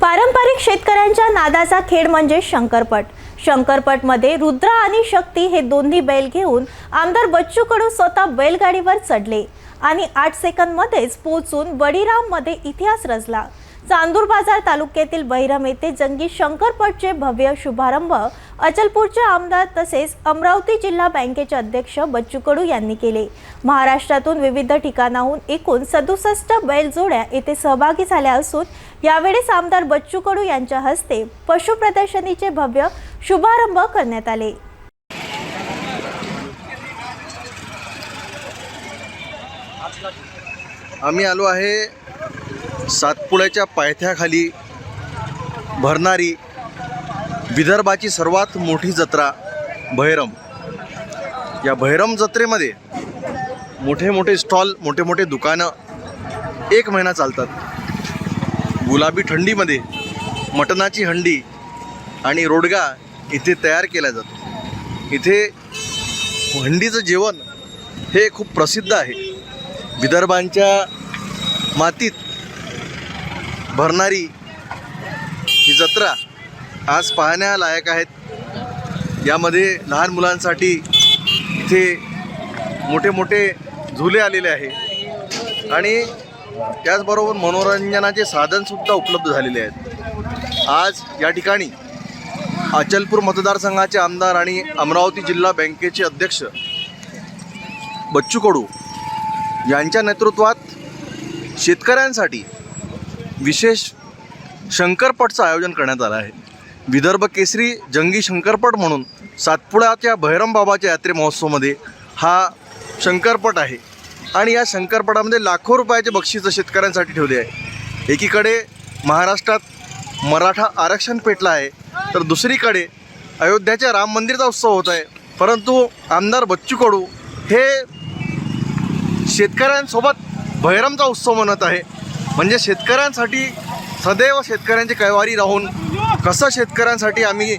पारंपरिक शेतकऱ्यांच्या नादाचा खेळ म्हणजे शंकरपट. शंकरपटमध्ये रुद्र आणि शक्ती हे दोन्ही बैल घेऊन आमदार बच्चू कडू स्वतः बैलगाडीवर चढले आणि आठ सेकंदमध्येच पोहोचून बडीराममध्ये इतिहास रचला. चांदूर बाजार तालुक्यातील बहिरम येथे जंगी शंकरपटचे भव्य शुभारंभ अचलपूरचे आमदार तसेच अमरावती जिल्हा बँकेचे अध्यक्ष बच्चू कडू यांनी केले. महाराष्ट्रातून विविध ठिकाणाहून एकूण सदुसष्ट बैलजोड्या येथे सहभागी झाल्या असून यावेळेस आमदार बच्चू कडू यांच्या हस्ते पशु प्रदर्शनीचे भव्य शुभारंभ करण्यात आले. आम्ही आलो आहे सातपुड्याच्या पायथ्याखाली भरणारी विदर्भाची सर्वात मोठी जत्रा भैरम. या भैरम जत्रेमध्ये मोठे मोठे स्टॉल मोठे मोठे दुकानं एक महिना चालतात. गुलाबी थंडीमध्ये मटणाची हंडी आणि रोडगा इथे तयार केला जातो. इथे हंडीचं जेवण हे खूप प्रसिद्ध आहे. विदर्भांच्या मातीत भरणारी ही जत्रा आज पाहण्यालायक आहेत. यामध्ये लहान मुलांसाठी इथे मोठे मोठे झुले आलेले आहे. आणि त्याचबरोबर मनोरंजनाचे साधनसुद्धा उपलब्ध झालेले आहेत. आज या ठिकाणी अचलपूर मतदारसंघाचे आमदार आणि अमरावती जिल्हा बँकेचे अध्यक्ष बच्चू कडू यांच्या नेतृत्वात शेतकऱ्यांसाठी विशेष शंकरपटचं आयोजन करण्यात आलं आहे. विदर्भ केसरी जंगी शंकरपट म्हणून सातपुड्याच्या भैरमबाबाच्या यात्रे महोत्सवमध्ये हा शंकरपट आहे. आणि या शंकरपटामध्ये लाखो रुपयाचे बक्षिसं शेतकऱ्यांसाठी ठेवले आहे. एकीकडे महाराष्ट्रात मराठा आरक्षण पेटलं आहे तर दुसरीकडे अयोध्याच्या राम मंदिरचा उत्सव होत आहे. परंतु आमदार बच्चू कडू हे शेतकऱ्यांसोबत भैरमचा उत्सव म्हणत आहे. म्हणजे शेतकऱ्यांसाठी सदैव शेतकऱ्यांची कैवारी राहून कसं शेतकऱ्यांसाठी आम्ही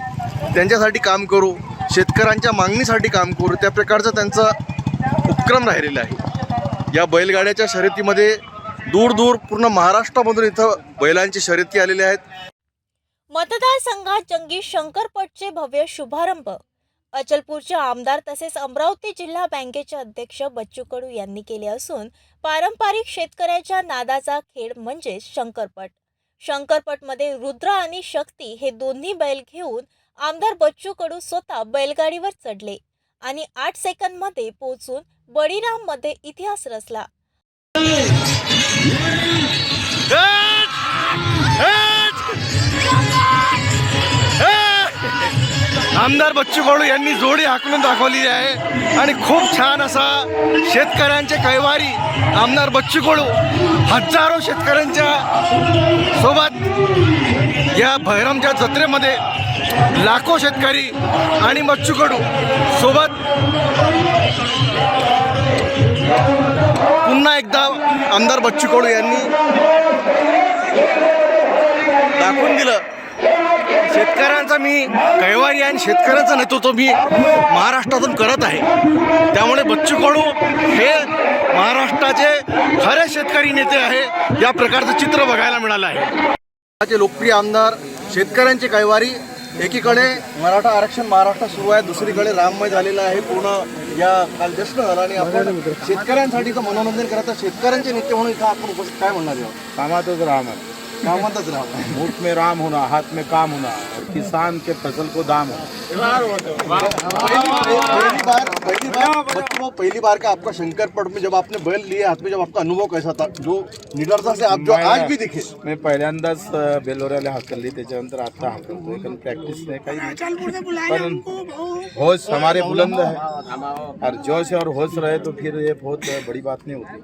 त्यांच्यासाठी काम करू शेतकऱ्यांच्या मागणीसाठी काम करू त्या प्रकारचं त्यांचा उपक्रम राहिलेला आहे. या बैलगाड्याच्या शर्यतीमध्ये दूर दूर पूर्ण महाराष्ट्रामधून इथं बैलांची शर्यती आलेल्या आहेत. मतदारसंघात जंगी शंकरपटचे भव्य शुभारंभ. अचलपूरचे आमदार तसेच अमरावती जिल्हा बँकेचे अध्यक्ष बच्चू कडू यांनी केले असून पारंपरिक शेतकऱ्याच्या नादाचा खेळ म्हणजे शंकरपट. शंकरपटमध्ये रुद्र आणि शक्ती हे दोन्ही बैल घेऊन आमदार बच्चू कडू स्वतः बैलगाडीवर चढले आणि आठ सेकंदमध्ये पोहोचून बळीराममध्ये इतिहास रचला. आमदार बच्चू कडू यांनी जोडी हाकलून दाखवली आहे. आणि खूप छान असा शेतकऱ्यांचे कैवारी आमदार बच्चू कडू हजारो शेतकऱ्यांच्या सोबत या भैरमच्या जत्रेमध्ये लाखो शेतकरी आणि बच्चू कडू सोबत पुन्हा एकदा आमदार बच्चू कडू यांनी दाखवून दिलं. शेतकऱ्यांचा मी कैवारी आणि शेतकऱ्यांचं नेतृत्व मी महाराष्ट्रातून करत आहे. त्यामुळे बच्चू कडू हे महाराष्ट्राचे खरे शेतकरी नेते आहे या प्रकारचं चित्र बघायला मिळालं आहे. लोकप्रिय आमदार शेतकऱ्यांचे कैवारी एकीकडे मराठा आरक्षण महाराष्ट्रात सुरू आहे दुसरीकडे राममय झालेलं आहे पूर्ण या काल जश्न झाला आणि आपण शेतकऱ्यांसाठीचं मनोरंजन करत आहे. शेतकऱ्यांचे नेते म्हणून इथं आपण उपस्थित काय म्हणणार आहोत? कामातच राम है कामातच राहा। मुठ में राम होना हाथ में काम होना और किसान के फ़सल को दाम होना। पहली बार पहली बार बच्चों पहली बार का आपका शंकरपट में जब आपने बैल लिए हाथ में जब आपका अनुभव कैसा था? जो निडरता से आप जो आज भी दिखे। मी पहिल्यांदाच बेलोऱ्याला हाकलली त्याच्यानंतर आता हाकलतोय कारण प्रॅक्टिस नाही। काही पण होश हमारे बुलंद है। और जोश और होश रहे तो फिर ये बहुत बड़ी बात नहीं होती।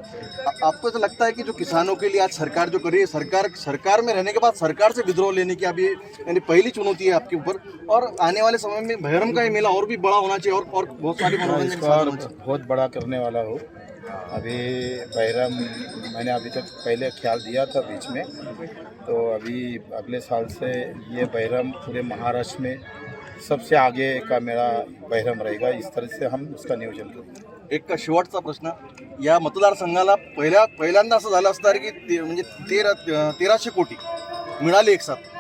आपको तो लगता है कि जो किसानों के लिए आज सरकार जो कर रही है सरकार सरकार में रहने के बाद सरकार से विद्रोह लेने की अभी यानी पहली चुनौती है आपके ऊपर। और आने वाले समय में भैरम का ये मेला और भी बड़ा होना चाहिए और और बहुत सारी मनोरंजन और होने चाहिए। बहुत बड़ा करने वाला हो। अभी बैरम मैंने अभी तक पहले ख्याल दिया था बीच में। तो अभी अगले साल से ये बैरम पूरे महाराष्ट्र में सबसे आगे का मेरा बैरम रहेगा। इस तरह से हम उसका नियोजन करेंगे। एक शेवटचा प्रश्न. या मतदारसंघाला पहिल्या पहिल्यांदा असं झालं असणार की ते म्हणजे तेरा तेराशे कोटी मिळाले एक साथ.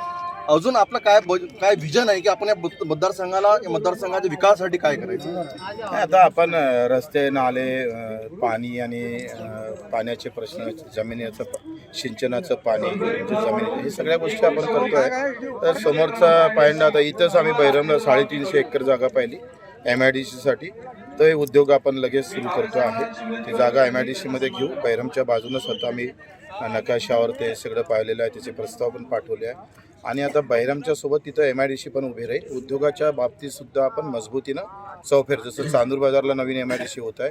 अजून आपलं काय काय विजन आहे की आपण या मतदारसंघाला या मतदारसंघाच्या विकासासाठी काय करायचं? आता आपण रस्ते नाले पाणी आणि पाण्याचे प्रश्न जमिनीचं सिंचनाचं पाणी जमिनी हे सगळ्या गोष्टी आपण करतोय. तर समोरचा पाहिंडा आता इथंच आम्ही बैरमला साडेतीनशे एकर जागा पाहिली. एम आय डी सीसाठी तर हे उद्योग आपण लगेच सुरू करतो आहे. ती जागा एम आय डी सीमध्ये घेऊ. बैरमच्या बाजूनं स्वतः आम्ही नकाशावर ते सगळं पाहिलेलं आहे. त्याचे प्रस्ताव पण पाठवले आहे. आणि आता बैरामच्या सोबत तिथं एम आय डी सी पण उभी राहील. उद्योगाच्या बाबतीत सुद्धा आपण मजबूतीनं चौफेर जसं चांदूर बाजारला नवीन एम आय डी सी होत आहे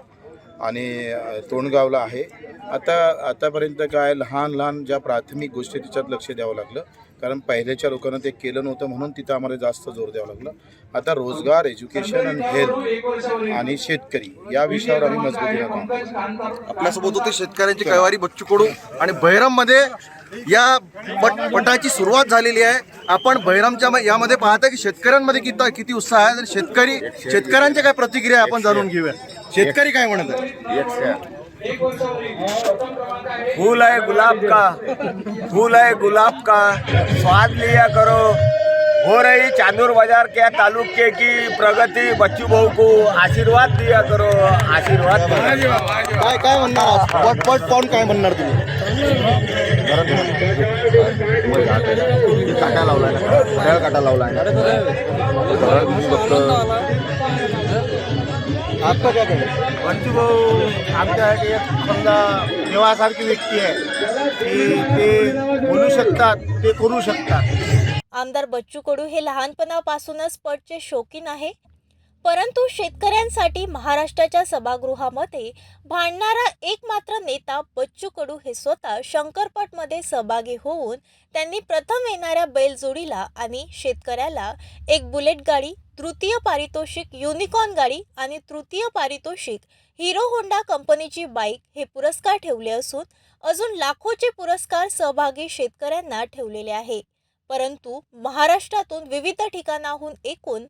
आणि तोंडगावला आहे. आता आतापर्यंत काय लहान लहान ज्या प्राथमिक गोष्टी तिच्यात लक्ष द्यावं लागलं कारण पहिल्याच्या लोकांना ते केलं नव्हतं म्हणून तिथं आम्हाला जास्त जोर द्यावं लागलं. आता रोजगार एज्युकेशन आणि हेल्थ आणि शेतकरी या विषयावर आम्ही मजबूतीनं करतो. आपल्यासोबत होते शेतकऱ्यांची कैवारी बच्चू कडू आणि बहिरममध्ये या पट पटाची सुरुवात झालेली आहे. आपण बहिरमच्या म- यामध्ये पाहता की शेतकऱ्यांमध्ये किती किती उत्साह आहे. शेतकरी शेतकऱ्यांच्या काय प्रतिक्रिया आहे आपण जाणून घेऊया. शेतकरी काय म्हणत आहे फूल है गुलाब का? फूल है गुलाब का? स्वाद लिया करो. हो रही चांदूर बाजार के तालुके की प्रगति? बच्चू बहू को आशीर्वाद दिया करो आशीर्वाद। काय काय म्हणणार? पट पट पाहून काय म्हणणार तुम्ही? काटा लावलाय फळ्यावर काटा लावलाय. फक्त आपका काय? बच्चू भाऊ आमच्यासाठी एक समजा देवासारखी व्यक्ती आहे की ते बोलू शकतात ते करू शकतात आमदार बच्चू कडू हे लहानपणापासूनच पटचे शौकीन आहे परंतु शेतकऱ्यांसाठी महाराष्ट्राच्या सभागृहामध्ये भांडणारा एकमात्र नेता बच्चू कडू हे स्वतः शंकरपटमध्ये सहभागी होऊन त्यांनी प्रथम येणाऱ्या बैलजोडीला आणि शेतकऱ्याला एक बुलेट गाडी तृतीय पारितोषिक युनिकॉर्न गाडी आणि तृतीय पारितोषिक हिरो होंडा कंपनीची बाईक हे पुरस्कार ठेवले असून अजून लाखोचे पुरस्कार सहभागी शेतकऱ्यांना ठेवलेले आहे. परंतु महाराष्ट्रातून विविध ठिकाणाहून एकूण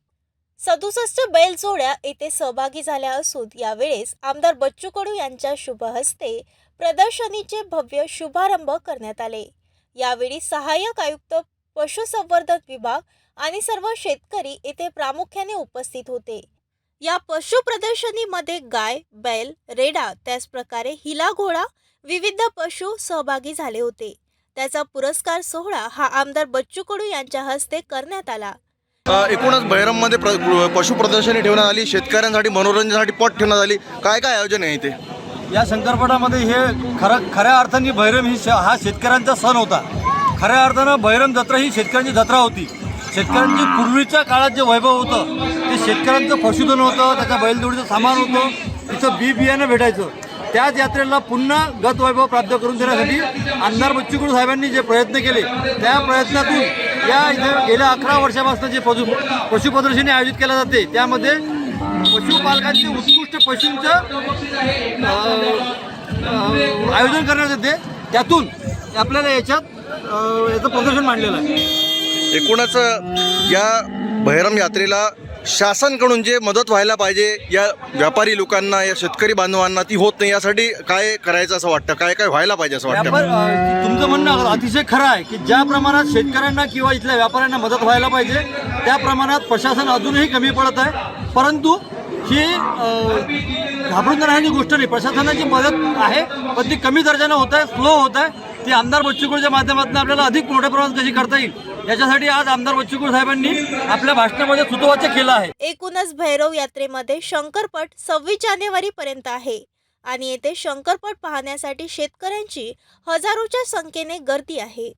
सदुसष्ट बैलजोड्या येथे सहभागी झाल्या असून यावेळेस आमदार बच्चू कडू यांच्या शुभ हस्ते प्रदर्शनीचे भव्य शुभारंभ करण्यात आले. यावेळी सहाय्यक आयुक्त पशुसंवर्धन विभाग आणि सर्व शेतकरी येथे प्रामुख्याने उपस्थित होते. या पशु प्रदर्शनीमध्ये गाय बैल रेडा त्याचप्रकारे हिला घोडा विविध पशु सहभागी झाले होते. त्याचा पुरस्कार सोहळा हा आमदार बच्चू कडू यांच्या हस्ते करण्यात आला. एकूणच बहिरममध्ये प्र पशु प्रदर्शनी ठेवण्यात आली शेतकऱ्यांसाठी मनोरंजनासाठी पट ठेवण्यात आली. काय काय आयोजन आहे इथे? या शंकरपटामध्ये हे खरं खऱ्या अर्थाने भैरम ही हा शेतकऱ्यांचा सण होता. खऱ्या अर्थानं भैरम जत्रा ही शेतकऱ्यांची जत्रा होती. शेतकऱ्यांची पूर्वीच्या काळात जे वैभव होतं ते शेतकऱ्यांचं पशुधन होतं त्याच्या बैलजोडीचं सामान होतं तिथं बी बियाणं भेटायचं. त्याच यात्रेला पुन्हा गत वैभव प्राप्त करून देण्यासाठी आमदार बच्चूकडू साहेबांनी जे प्रयत्न केले त्या प्रयत्नातून या इथे गेल्या अकरा वर्षापासून जे पशु पशु प्रदर्शनी आयोजित केल्या जाते त्यामध्ये पशुपालकांचे उत्कृष्ट पशूंचं आयोजन करण्यात येते. त्यातून आपल्याला याच्यात याचं प्रदर्शन मांडलेलं आहे. एकूणच या बहिरम यात्रेला शासनकडून जे मदत व्हायला पाहिजे या व्यापारी लोकांना या शेतकरी बांधवांना ती होत नाही यासाठी काय करायचं असं वाटतं? काय काय व्हायला पाहिजे असं वाटतं? व्यापार अ, तुमचं म्हणणं अतिशय खरं आहे की ज्या प्रमाणात शेतकऱ्यांना किंवा इथल्या व्यापाऱ्यांना मदत व्हायला पाहिजे त्या प्रमाणात प्रशासन अजूनही कमी पडत आहे. परंतु ही अ, घाबरून जाण्याची गोष्ट नाही. प्रशासनाची मदत आहे पण ती कमी दर्जानं होत आहे स्लो होत आहे. ती आमदार बच्चूकडच्या माध्यमातून आपल्याला अधिक मोठ्या प्रमाणात कशी करता येईल? याच्यासाठी आज आमदार बच्चूकुळ साहेबांनी आपल्या भाषणामध्ये सुतोवाच केलं आहे. एकूणच भैरव यात्रेमध्ये शंकरपट सव्वीस जानेवारी पर्यंत आहे. आणि येथे शंकरपट पाहण्यासाठी शेतकऱ्यांची हजारोच्या संख्येने गर्दी आहे.